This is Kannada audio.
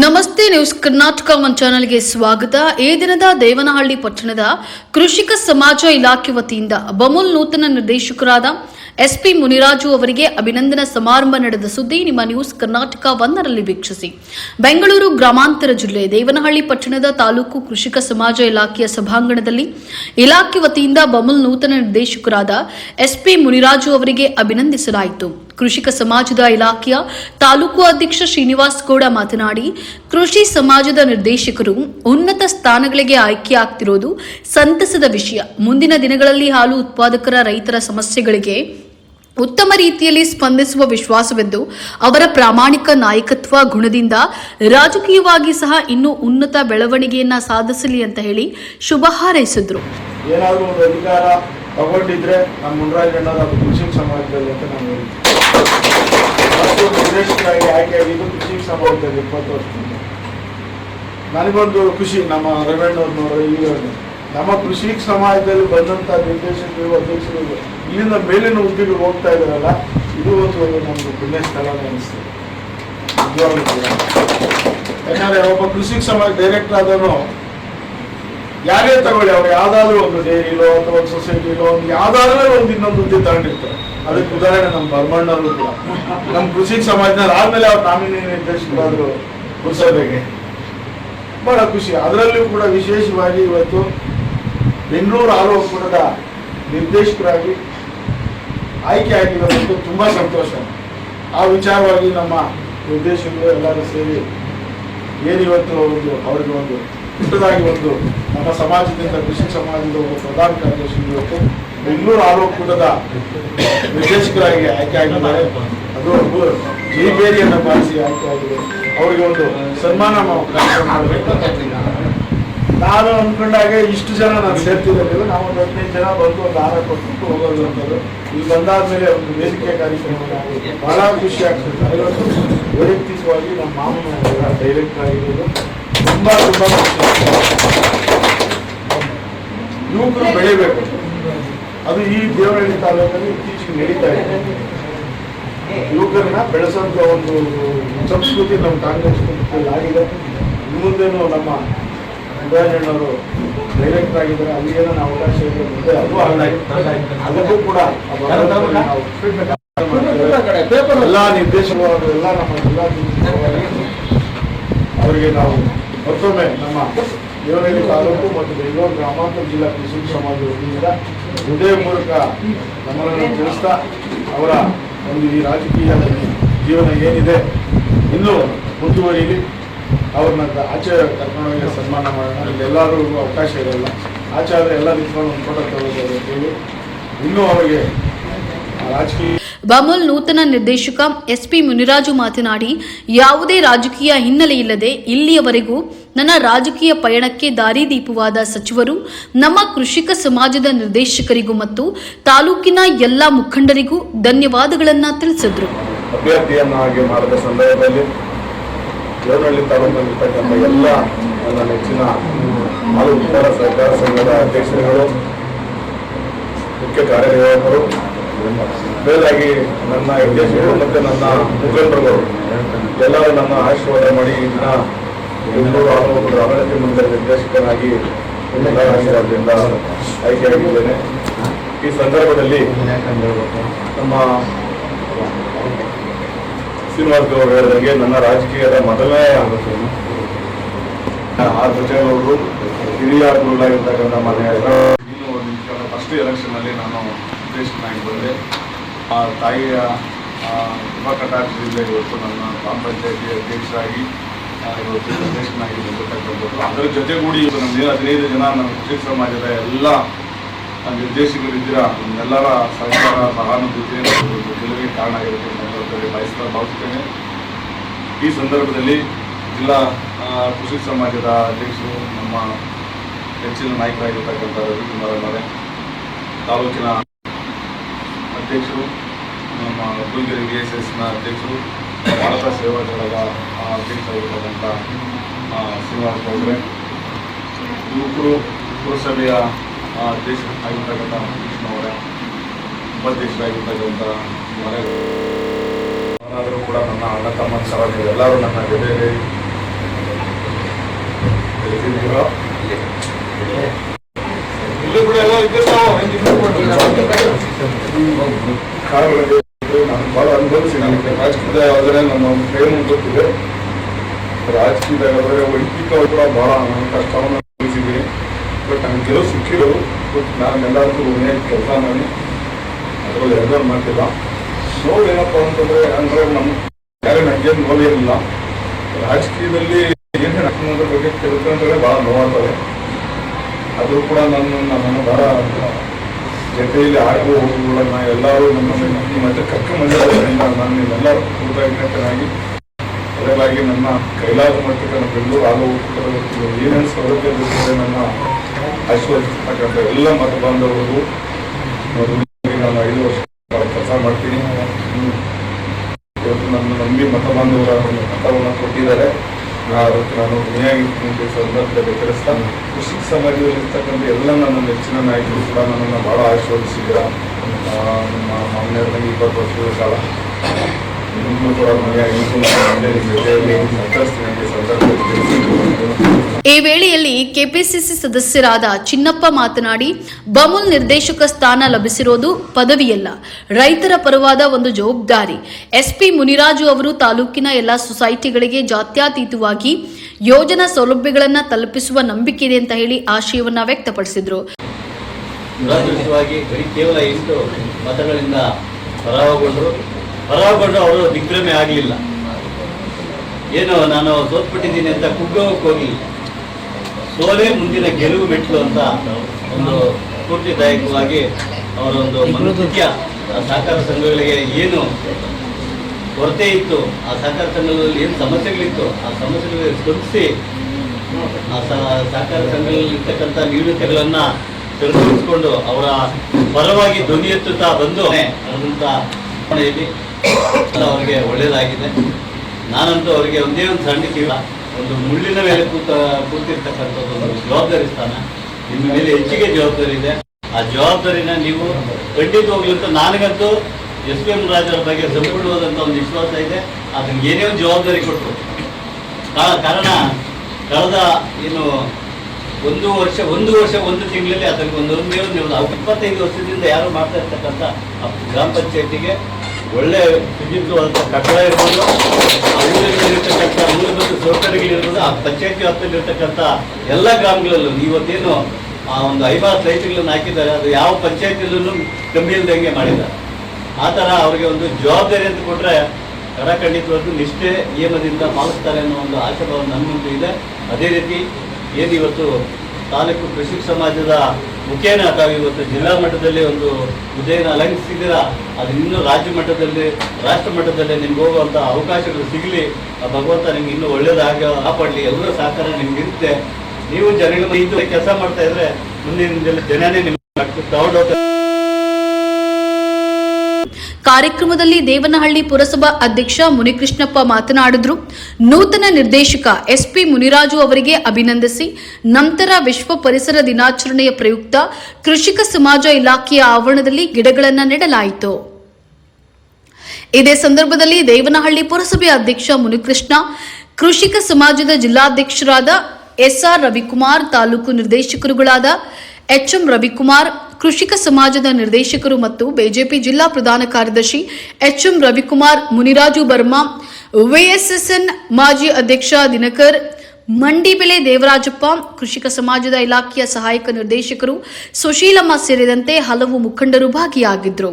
ನಮಸ್ತೆ ನ್ಯೂಸ್ ಕರ್ನಾಟಕ ಒನ್ ಚಾನೆಲ್ಗೆ ಸ್ವಾಗತ. ಈ ದಿನದ ದೇವನಹಳ್ಳಿ ಪಟ್ಟಣದ ಕೃಷಿಕ ಸಮಾಜ ಇಲಾಖೆ ವತಿಯಿಂದ ಬಮುಲ್ ನೂತನ ನಿರ್ದೇಶಕರಾದ ಎಸ್ಪಿ ಮುನಿರಾಜು ಅವರಿಗೆ ಅಭಿನಂದನಾ ಸಮಾರಂಭ ನಡೆದ ಸುದ್ದಿ ನಿಮ್ಮ ನ್ಯೂಸ್ ಕರ್ನಾಟಕ ಒಂದರಲ್ಲಿ ವೀಕ್ಷಿಸಿ. ಬೆಂಗಳೂರು ಗ್ರಾಮಾಂತರ ಜಿಲ್ಲೆ ದೇವನಹಳ್ಳಿ ಪಟ್ಟಣದ ತಾಲೂಕು ಕೃಷಿಕ ಸಮಾಜ ಇಲಾಖೆಯ ಸಭಾಂಗಣದಲ್ಲಿ ಇಲಾಖೆ ವತಿಯಿಂದ ಬಮುಲ್ ನೂತನ ನಿರ್ದೇಶಕರಾದ ಎಸ್ಪಿ ಮುನಿರಾಜು ಅವರಿಗೆ ಅಭಿನಂದಿಸಲಾಯಿತು. ಕೃಷಿಕ ಸಮಾಜದ ಇಲಾಖೆಯ ತಾಲೂಕು ಅಧ್ಯಕ್ಷ ಶ್ರೀನಿವಾಸ್ ಗೌಡ ಮಾತನಾಡಿ, ಕೃಷಿ ಸಮಾಜದ ನಿರ್ದೇಶಕರು ಉನ್ನತ ಸ್ಥಾನಗಳಿಗೆ ಆಯ್ಕೆಯಾಗ್ತಿರೋದು ಸಂತಸದ ವಿಷಯ. ಮುಂದಿನ ದಿನಗಳಲ್ಲಿ ಹಾಲು ಉತ್ಪಾದಕರ ರೈತರ ಸಮಸ್ಯೆಗಳಿಗೆ ಉತ್ತಮ ರೀತಿಯಲ್ಲಿ ಸ್ಪಂದಿಸುವ ವಿಶ್ವಾಸವೆಂದು ಅವರ ಪ್ರಾಮಾಣಿಕ ನಾಯಕತ್ವ ಗುಣದಿಂದ ರಾಜಕೀಯವಾಗಿ ಸಹ ಇನ್ನೂ ಉನ್ನತ ಬೆಳವಣಿಗೆಯನ್ನ ಸಾಧಿಸಲಿ ಅಂತ ಹೇಳಿ ಶುಭ ಹಾರೈಸಿದ್ರು. ಸಮಾಜದಲ್ಲಿ ಅಂತ ನಾನು ಹೇಳ್ತೀನಿ ಮತ್ತು ನಿರ್ದೇಶಕರಾಗಿ ಕೃಷಿ ಸಮಾಜದಲ್ಲಿ ಇಪ್ಪತ್ತು ವರ್ಷದಿಂದ. ನನಗೊಂದು ಖುಷಿ, ನಮ್ಮ ರವಣ್ಣವ್ರನ್ನವರು ಇಲ್ಲಿ ನಮ್ಮ ಕೃಷಿ ಸಮಾಜದಲ್ಲಿ ಬಂದಂಥ ನಿರ್ದೇಶಕರು, ಅಧ್ಯಕ್ಷರು, ಇಲ್ಲಿಂದ ಮೇಲಿನ ಹುದ್ದೆಗೆ ಹೋಗ್ತಾ ಇದ್ದಾರಲ್ಲ, ಇದು ಒಂದು ನಮ್ಗೆ ಪುಣ್ಯ ಸ್ಥಳ ಅನಿಸ್ತದೆ ಯಾಕಂದ್ರೆ ಒಬ್ಬ ಕೃಷಿ ಸಮಾಜ ಡೈರೆಕ್ಟರ್ ಆದನು ಯಾರೇ ತಗೊಳ್ಳಿ, ಅವ್ರು ಯಾವ್ದಾದ್ರು ಒಂದು ಡೈರಿಲೋ ಅಥವಾ ಒಂದು ಸೊಸೈಟಿಲೋ ಒಂದು ಯಾವ್ದಾದ್ರೂ ಒಂದು ಇನ್ನೊಂದು ಹುದ್ದೆ ತಗೊಂಡಿರ್ತಾರೆ. ಅದಕ್ಕೆ ಉದಾಹರಣೆ ನಮ್ಮ ಬರ್ಮಣ್ಣವರು ಕೂಡ. ನಮ್ಮ ಕೃಷಿ ಸಮಾಜದಲ್ಲಿ ಆದ್ಮೇಲೆ ಅವ್ರು ನಾಮಿನಿ ನಿರ್ದೇಶಕರಾದ್ರು ಪುರಸಭೆಗೆ. ಬಹಳ ಖುಷಿ. ಅದರಲ್ಲೂ ಕೂಡ ವಿಶೇಷವಾಗಿ ಇವತ್ತು ಬೆಂಗಳೂರು ಒಕ್ಕೂಟದ ನಿರ್ದೇಶಕರಾಗಿ ಆಯ್ಕೆ ಆಗಿರೋದಂತೂ ತುಂಬಾ ಸಂತೋಷ. ಆ ವಿಚಾರವಾಗಿ ನಮ್ಮ ನಿರ್ದೇಶಕರು ಎಲ್ಲರೂ ಸೇರಿ ಏನಿವತ್ತು ಒಂದು ಅವ್ರಿಗೆ ಒಂದು ಪುಟ್ಟದಾಗಿ ಒಂದು ನಮ್ಮ ಸಮಾಜದಿಂದ ಕೃಷಿ ಸಮಾಜದ ಒಂದು ಪ್ರಧಾನ ಕಾರ್ಯದರ್ಶಿ ಇವತ್ತು ಬೆಂಗಳೂರು ಆರೋಗ್ಯದ ನಿರ್ದೇಶಕರಾಗಿ ಆಯ್ಕೆ ಆಗಿದ್ದಾರೆ. ಅದು ಜೈಬೇರಿಯನ್ನು ಬಾರಿಸಿ ಆಯ್ಕೆ ಆಗಿದೆ. ಅವರಿಗೆ ಒಂದು ಸನ್ಮಾನ ಕಾರ್ಯಕ್ರಮ ನಾನು ಅನ್ಕೊಂಡಾಗೆ ಇಷ್ಟು ಜನ ನಾನು ಸೇರ್ತಿದ್ದೇವೆ ನಾವು ಒಂದು ಹದಿನೈದು ಜನ ಬಂದು ಒಂದು ಆಹಾರ ಕೊಟ್ಬಿಟ್ಟು ಹೋಗೋದು ಅಂತದ್ದು ಇಲ್ಲಿ ಬಂದಾದ್ಮೇಲೆ ಒಂದು ವೇದಿಕೆ ಕಾರ್ಯಕ್ರಮ. ಬಹಳ ಖುಷಿ ಆಗ್ತದೆ. ಅದರಲ್ಲೂ ವೈಯಕ್ತಿಕವಾಗಿ ನಮ್ಮ ಮಾಮನ ಡೈರೆಕ್ಟರ್ ಆಗಿರೋದು ತುಂಬಾ ತುಂಬಾ ಯುವಕರು ಬೆಳಿಬೇಕು. ಅದು ಈ ದೇವನಹಳ್ಳಿ ತಾಲೂಕಲ್ಲಿ ಇತ್ತೀಚೆಗೆ ನಡೀತಾ ಇದೆ. ಯುವಕರನ್ನ ಬೆಳೆಸೋಂಥ ಒಂದು ಸಂಸ್ಕೃತಿ ನಮ್ಮ ಕಾಂಗ್ರೆಸ್ ಆಗಿದೆ. ಮುಂದೇನು ನಮ್ಮ ಮುರಾಜಣ್ಣವರು ಡೈರೆಕ್ಟರ್ ಆಗಿದ್ದಾರೆ. ಅಲ್ಲಿ ಏನೋ ನಾವು ಅವಕಾಶ ಇದೆ ಮುಂದೆ ಅದು. ಅದಕ್ಕೂ ಕೂಡ ಎಲ್ಲ ನಿರ್ದೇಶಕರು ಎಲ್ಲ ನಮ್ಮ ಜಿಲ್ಲಾ ಅವರಿಗೆ ನಾವು ಮತ್ತೊಮ್ಮೆ ನಮ್ಮ ದೇವನಹಳ್ಳಿ ತಾಲೂಕು ಮತ್ತು ಬೆಂಗಳೂರು ಗ್ರಾಮಾಂತರ ಜಿಲ್ಲಾ ಕೃಷಿ ಸಮಾಜ ವತಿಯಿಂದ ಹೃದಯ ಮೂಲಕ ನಮ್ಮನ್ನು ತಿಳಿಸ್ತಾ ಅವರ ಒಂದು ಈ ರಾಜಕೀಯ ಜೀವನ ಏನಿದೆ ಇನ್ನೂ ಮುಂದುವರಿಯಲಿ ಅವ್ರನ್ನ ಆಚೆ ಕರ್ಕೊಂಡೋಗಿ ಸನ್ಮಾನ ಮಾಡೋಣ. ಇಲ್ಲಿ ಎಲ್ಲರಿಗೂ ಅವಕಾಶ ಇರಲ್ಲ. ಆಚೆ ಆದರೆ ಎಲ್ಲ ನಿಂತ್ಕೊಂಡು ಒಂದು ಫೋಟೋ ತಗೊಳ್ಬೋದು ಅಂತೇಳಿ ಇನ್ನೂ ಅವರಿಗೆ ರಾಜಕೀಯ ಬಾಮೂಲ್ ನೂತನ ನಿರ್ದೇಶಕ ಎಸ್ಪಿ ಮುನಿರಾಜು ಮಾತನಾಡಿ, ಯಾವುದೇ ರಾಜಕೀಯ ಹಿನ್ನೆಲೆಯಿಲ್ಲದೆ ಇಲ್ಲಿಯವರೆಗೂ ನನ್ನ ರಾಜಕೀಯ ಪಯಣಕ್ಕೆ ದಾರಿದೀಪವಾದ ಸಚಿವರು, ನಮ್ಮ ಕೃಷಿಕ ಸಮಾಜದ ನಿರ್ದೇಶಕರಿಗೂ ಮತ್ತು ತಾಲೂಕಿನ ಎಲ್ಲ ಮುಖಂಡರಿಗೂ ಧನ್ಯವಾದಗಳನ್ನು ತಿಳಿಸಿದ್ರು. ಸಂದರ್ಭದಲ್ಲಿ ದೇವನಹಳ್ಳಿ ತಾಲೂಕಿನಲ್ಲಿರ್ತಕ್ಕಂಥ ಎಲ್ಲ ನನ್ನ ನೆಚ್ಚಿನ ಹಾಲು ಉತ್ಪಾದಕ ಸಹಕಾರ ಸಂಘದ ಅಧ್ಯಕ್ಷರುಗಳು, ಮುಖ್ಯ ಕಾರ್ಯನಿರ್ವಾಹಕರು ಮೇಲಾಗಿ ನನ್ನ ನಿರ್ದೇಶಕರು ಮತ್ತು ನನ್ನ ಮುಖಂಡರುಗಳು ಎಲ್ಲರೂ ನನ್ನ ಆಶೀರ್ವಾದ ಮಾಡಿ ಇನ್ನ ದಿನ ಬೆಂಗಳೂರು ಅಭಿವೃದ್ಧಿ ಮಂಡಳಿ ನಿರ್ದೇಶಕನಾಗಿ ಆಶೀರ್ವಾದದಿಂದ ಆಯ್ಕೆಯಾಗಿದ್ದೇನೆ ಈ ಸಂದರ್ಭದಲ್ಲಿ ನಮ್ಮ ಶ್ರೀನಿವಾಸ್ ಗೌಡ ಹೇಳಿದಂಗೆ ನನ್ನ ರಾಜಕೀಯದ ಮೊದಲನೇ ಆರ್ ಬಚ್ಚೇಗೌಡರು ಹಿರಿಯ ಗುರುಗಳಾಗಿರ್ತಕ್ಕಂಥ ಮನೆ ಫಸ್ಟ್ ಎಲೆಕ್ಷನ್ನಲ್ಲಿ ನಾನು ನಿರ್ದೇಶಕನಾಗಿ ಬಂದೆ ಆ ತಾಯಿಯ ಆ, ಶುಭ ಕಟಾಕ್ಷದಿಂದ ಇವತ್ತು ನನ್ನ ಗ್ರಾಮ ಪಂಚಾಯತಿ ಅಧ್ಯಕ್ಷರಾಗಿ ಇವತ್ತು ನಿರ್ದೇಶಕನಾಗಿ ಬಂದಿರ್ತಕ್ಕಂಥದ್ದು. ಅದರ ಜೊತೆಗೂಡಿ ಇವತ್ತು ನಮ್ಮ ಹದಿನೈದು ಜನ ನಮ್ಮ ಕೃಷಿ ಸಮಾಜದ ಎಲ್ಲ ನಿರ್ದೇಶಕರಿದ್ದೀರಾ ನಿಮ್ಮೆಲ್ಲರ ಸಹಕಾರ ಸಹಾನುಭೂತಿ ಗೆಲುವಿಗೆ ಕಾರಣ ಆಗಿರುತ್ತೆ ಅಂತ ಬಯಸ್ತಾ ಭಾವಿಸ್ತೇನೆ. ಈ ಸಂದರ್ಭದಲ್ಲಿ ಜಿಲ್ಲಾ ಕೃಷಿ ಸಮಾಜದ ಅಧ್ಯಕ್ಷರು ನಮ್ಮ ಹೆಚ್ಚಿನ ನಾಯಕರಾಗಿರ್ತಕ್ಕಂಥ ರವಿಕುಮಾರ್ ಅವರೇ ತಾಲೂಕಿನ ಅಧ್ಯಕ್ಷರು ನಮ್ಮ ಗುರುಗಿರಿ ವಿ ಎಸ್ ಎಸ್ನ ಅಧ್ಯಕ್ಷರು ಭಾರತ ಸೇವಾ ದಳದ ಅಧ್ಯಕ್ಷರಾಗಿರ್ತಕ್ಕಂಥ ಶ್ರೀನಿವಾಸ ಗೌಡ್ರೆ. ಯುವಕರು ಪುರಸಭೆಯ ಅಧ್ಯಕ್ಷ ಆಗಿರ್ತಕ್ಕಂಥ ಕೃಷ್ಣ ಅವರ ಉಪಾಧ್ಯಕ್ಷರಾಗಿರ್ತಕ್ಕಂಥ ಮರಗಳು ಕೂಡ ನನ್ನ ಅಣ್ಣ ತಮ್ಮ ಸಲಹೆ ಎಲ್ಲರೂ ನನ್ನ ಜೊತೆಯಲ್ಲಿ ಇಲ್ಲಿ. ಕೂಡ ಎಲ್ಲ ಇದ್ದಿರ್ತಾವೆ? ಕಾರಣಗಳಿಗೆ ನಾನು ಭಾಳ ನನಗೆ ರಾಜಕೀಯದ ಆದರೆ ನನ್ನ ಪ್ರೇಮ ಗೊತ್ತಿದೆ. ಆದರೆ ವೈಯಕ್ತಿಕವಾಗಿ ಕೂಡ ಭಾಳ ಕಷ್ಟವನ್ನು ಅನುಭವಿಸಿದ್ದೀನಿ. ಬಟ್ ನನಗೆ ಕೆಲವು ಸಿಕ್ಕಿರೋದು ಬಟ್ ನಾನು ಎಲ್ಲರಿಗೂ ಒಳ್ಳೆಯ ಕೆಲಸ ಮಾಡಿ, ಅದರಲ್ಲಿ ಎರಡೂ ಮಾಡ್ತಿಲ್ಲ. ನೋವು ಏನಪ್ಪ ಅಂತಂದರೆ, ಅಂದರೆ ನಮ್ಮ ಯಾರು ನನಗೇನು ನೋವು ಏನಿಲ್ಲ ರಾಜಕೀಯದಲ್ಲಿ ಏನೇ ಅನ್ನೋದ್ರ ಬಗ್ಗೆ ತಿಳ್ಕೊಂಡ್ರೆ ಭಾಳ ನೋವಾಗ್ತದೆ. ಅದು ಕೂಡ ನನ್ನ ನನ್ನನ್ನು ಭಾಳ ಜೊತೆಯಲ್ಲಿ ಆಗುವ ಹೋಗುಗಳನ್ನ ಎಲ್ಲರೂ ನಮ್ಮ ಈ ಮತ್ತೆ ಕರ್ಕೊಂಬಂದಿರೋದ್ರಿಂದ ನಾನು ನಿಮ್ಮೆಲ್ಲರೂ ಕೃತಜ್ಞತನಾಗಿ ಅದರಾಗಿ ನನ್ನ ಕೈಲಾಸ ಮಟ್ಟಕ್ಕೆ ನಮ್ಮ ಬೆಂಗಳೂರು ಆಗೋ ಏನೇನು ಸೌಲಭ್ಯ ಬೇಕಾದ್ರೆ ನನ್ನ ಆಶೀರ್ವದಿಸ್ತಕ್ಕಂಥ ಎಲ್ಲ ಮತ ಬಾಂಧವರು ಮೊದಲಿಗೆ ನಾನು ಐದು ವರ್ಷ ಕೆಲಸ ಮಾಡ್ತೀನಿ. ಇವತ್ತು ನನ್ನ ನಂಬಿ ಮತ ಬಾಂಧವರ ಮತವನ್ನು ಕೊಟ್ಟಿದ್ದಾರೆ ನಾನು ಋಣಿಯಾಗಿ ಸಂದರ್ಭದಲ್ಲಿ ತಿಳಿಸ್ತಾ, ಕೃಷಿ ಸಮಾಜದಲ್ಲಿ ನನ್ನ ನಾಯಕರು ಕೂಡ ನನ್ನನ್ನು ಭಾಳ ನಮ್ಮ ಮಾಮನೆಯವ್ರ ನನಗೆ ಇಪ್ಪತ್ತು ವರ್ಷಗಳ ಕಾಲ ಈ ವೇಳೆಯಲ್ಲಿ ಕೆಪಿಸಿಸಿ ಸದಸ್ಯರಾದ ಚಿನ್ನಪ್ಪ ಮಾತನಾಡಿ, ಬಮುಲ್ ನಿರ್ದೇಶಕ ಸ್ಥಾನ ಲಭಿಸಿರೋದು ಪದವಿಯಲ್ಲ, ರೈತರ ಪರವಾದ ಒಂದು ಜವಾಬ್ದಾರಿ. ಎಸ್ಪಿ ಮುನಿರಾಜು ಅವರು ತಾಲೂಕಿನ ಎಲ್ಲ ಸೊಸೈಟಿಗಳಿಗೆ ಜಾತ್ಯತೀತವಾಗಿ ಯೋಜನಾ ಸೌಲಭ್ಯಗಳನ್ನು ತಲುಪಿಸುವ ನಂಬಿಕೆ ಇದೆ ಅಂತ ಹೇಳಿ ಆಶಯವನ್ನ ವ್ಯಕ್ತಪಡಿಸಿದ್ರು. ದುರದೃಷ್ಟವಾಗಿ ಬರೀ ಕೇವಲ ಎಂಟು ಮತಗಳಿಂದ ಪರಾಭವಗೊಂಡರು ಪರಾಭವಗೊಂಡು ಅವರು ದಿಗ್ಭ್ರಮೆ ಆಗಲಿಲ್ಲ. ಏನು, ನಾನು ಸೋತ್ಬಿಟ್ಟಿದ್ದೀನಿ ಅಂತ ಕುಗ್ಗೋಕ್ಕೆ ಹೋಗಿ ಸೋಲೆ ಮುಂದಿನ ಗೆಲುವು ಮೆಟ್ಟಲು ಅಂತ ಒಂದು ಸ್ಫೂರ್ತಿದಾಯಕವಾಗಿ ಅವರೊಂದು ಆ ಸಹಕಾರ ಸಂಘಗಳಿಗೆ ಏನು ಕೊರತೆ ಇತ್ತು, ಆ ಸಹಕಾರ ಸಂಘಗಳಲ್ಲಿ ಏನು ಸಮಸ್ಯೆಗಳಿತ್ತು, ಆ ಸಮಸ್ಯೆಗಳಿಗೆ ಸ್ಪಂದಿಸಿ ಆ ಸಹಕಾರ ಸಂಘಗಳಲ್ಲಿರ್ತಕ್ಕಂಥ ನ್ಯೂನತೆಗಳನ್ನ ಸರಿದೂಗಿಸ್ಕೊಂಡು ಅವರ ಪರವಾಗಿ ಧ್ವನಿ ಎತ್ತುತ್ತಾ ಬಂದು ಅವರಿಗೆ ಒಳ್ಳೆಯದಾಗಿದೆ. ನಾನಂತೂ ಅವರಿಗೆ ಒಂದೇ ಒಂದು ಸಣ್ಣ ಕೀಳ ಒಂದು ಮುಳ್ಳಿನ ಮೇಲೆ ಕೂತ ಕೂತಿರ್ತಕ್ಕಂಥದ್ದು ಒಂದು ಜವಾಬ್ದಾರಿ ಸ್ಥಾನ. ನಿಮ್ಮ ಮೇಲೆ ಹೆಚ್ಚಿಗೆ ಜವಾಬ್ದಾರಿ ಇದೆ. ಆ ಜವಾಬ್ದಾರಿನ ನೀವು ಖಂಡಿತವಾಗ್ಲೂ ಅಂತ ನನಗಂತೂ ಎಸ್ ಪಿ ಎಂ ರಾಜರ ಬಗ್ಗೆ ಸಂಪೂರ್ಣವಾದಂತ ಒಂದು ವಿಶ್ವಾಸ ಇದೆ. ಅದನ್ನ ಏನೇ ಒಂದು ಜವಾಬ್ದಾರಿ ಕೊಟ್ಟರು. ಕಾರಣ ಕಳೆದ ಏನು ಒಂದು ವರ್ಷ ಒಂದು ವರ್ಷ, ಒಂದು ತಿಂಗಳಲ್ಲಿ ಅದಕ್ಕೆ ಒಂದು ಒಂದೇ ಇಪ್ಪತ್ತೈದು ವರ್ಷದಿಂದ ಯಾರು ಮಾಡ್ತಾ ಇರ್ತಕ್ಕಂಥ ಆ ಗ್ರಾಮ ಪಂಚಾಯತಿಗೆ ಒಳ್ಳೆ ಶುಚಿತ್ವವಾದಂಥ ಕಟ್ಟಡ ಇರ್ಬೋದು ಆ ಊರಿನಲ್ಲಿರ್ತಕ್ಕಂಥ ಮೂಲಭೂತ ಸೌಕರ್ಯಗಳಿರ್ಬೋದು, ಆ ಪಂಚಾಯತಿ ವ್ಯಾಪ್ತಿಯಲ್ಲಿರ್ತಕ್ಕಂಥ ಎಲ್ಲ ಗ್ರಾಮಗಳಲ್ಲೂ ಇವತ್ತೇನು ಆ ಒಂದು ಐವತ್ತು ಲೈಟ್ಗಳನ್ನು ಹಾಕಿದ್ದಾರೆ, ಅದು ಯಾವ ಪಂಚಾಯತಿಯಲ್ಲೂ ಕಮ್ಮಿ ಇಲ್ದಂಗೆ ಮಾಡಿದ್ದಾರೆ ಆ ಥರ ಅವರಿಗೆ ಒಂದು ಜವಾಬ್ದಾರಿ ಅಂತ ಕೊಟ್ಟರೆ ಕಡಖಂಡಿತವಾದ ನಿಷ್ಠೆ ನಿಯಮದಿಂದ ಪಾಲಿಸ್ತಾರೆ ಅನ್ನೋ ಒಂದು ಆಶಾಭಾವ ನಮ್ಮಂತೂ ಇದೆ. ಅದೇ ರೀತಿ ಏನು ಇವತ್ತು ತಾಲೂಕು ಕೃಷಿ ಸಮಾಜದ ಮುಖೇನ ತಾವು ಇವತ್ತು ಜಿಲ್ಲಾ ಮಟ್ಟದಲ್ಲಿ ಒಂದು ಹುದ್ದೆಯನ್ನು ಅಲಂಕಿಸಿದ್ದೀರಾ ಅದು ಇನ್ನೂ ರಾಜ್ಯ ಮಟ್ಟದಲ್ಲಿ, ರಾಷ್ಟ್ರ ಮಟ್ಟದಲ್ಲಿ ನಿಮ್ಗೆ ಹೋಗುವಂಥ ಅವಕಾಶಗಳು ಸಿಗಲಿ, ಆ ಭಗವಂತ ನಿಮ್ಗೆ ಇನ್ನೂ ಒಳ್ಳೇದಾಗ ಕಾಪಾಡಲಿ, ಎಲ್ಲರ ಸಹಕಾರ ನಿಮ್ಗೆ ಇರುತ್ತೆ. ನೀವು ಜನಗಳ ಕೆಲಸ ಮಾಡ್ತಾ ಇದ್ರೆ ಮುಂದಿನ ಜನನೇ ನಿಮ್ಗೆ ತಗೊಂಡೋಗ್ತಾರೆ ಕಾರ್ಯಕ್ರಮದಲ್ಲಿ ದೇವನಹಳ್ಳಿ ಪುರಸಭಾ ಅಧ್ಯಕ್ಷ ಮುನಿಕೃಷ್ಣಪ್ಪ ಮಾತನಾಡಿದ್ರು. ನೂತನ ನಿರ್ದೇಶಕ ಎಸ್ಪಿ ಮುನಿರಾಜು ಅವರಿಗೆ ಅಭಿನಂದಿಸಿ. ನಂತರ ವಿಶ್ವ ಪರಿಸರ ದಿನಾಚರಣೆಯ ಪ್ರಯುಕ್ತ ಕೃಷಿಕ ಸಮಾಜ ಇಲಾಖೆಯ ಆವರಣದಲ್ಲಿ ಗಿಡಗಳನ್ನು ನೆಡಲಾಯಿತು. ಇದೇ ಸಂದರ್ಭದಲ್ಲಿ ದೇವನಹಳ್ಳಿ ಪುರಸಭೆ ಅಧ್ಯಕ್ಷ ಮುನಿಕೃಷ್ಣ, ಕೃಷಿಕ ಸಮಾಜದ ಜಿಲ್ಲಾಧ್ಯಕ್ಷರಾದ ಎಸ್ಆರ್ ರವಿಕುಮಾರ್, ತಾಲೂಕು ನಿರ್ದೇಶಕರುಗಳಾದ ಎಚ್ಎಂ ರವಿಕುಮಾರ್ ಕೃಷಿಕ ಸಮಾಜದ ನಿರ್ದೇಶಕರು ಮತ್ತು ಬಿಜೆಪಿ ಜಿಲ್ಲಾ ಪ್ರಧಾನ ಕಾರ್ಯದರ್ಶಿ ಎಚ್ಎಂ ರವಿಕುಮಾರ್, ಮುನಿರಾಜು ಬರ್ಮಾ ವಿಎಸ್ಎಸ್ಎನ್ ಮಾಜಿ ಅಧ್ಯಕ್ಷ ದಿನಕರ್ ಮಂಡಿ ಬೆಲೆ ದೇವರಾಜಪ್ಪ, ಕೃಷಿಕ ಸಮಾಜದ ಇಲಾಖೆಯ ಸಹಾಯಕ ನಿರ್ದೇಶಕರು ಸುಶೀಲಮ್ಮ ಸೇರಿದಂತೆ ಹಲವು ಮುಖಂಡರು ಭಾಗಿಯಾಗಿದ್ದರು.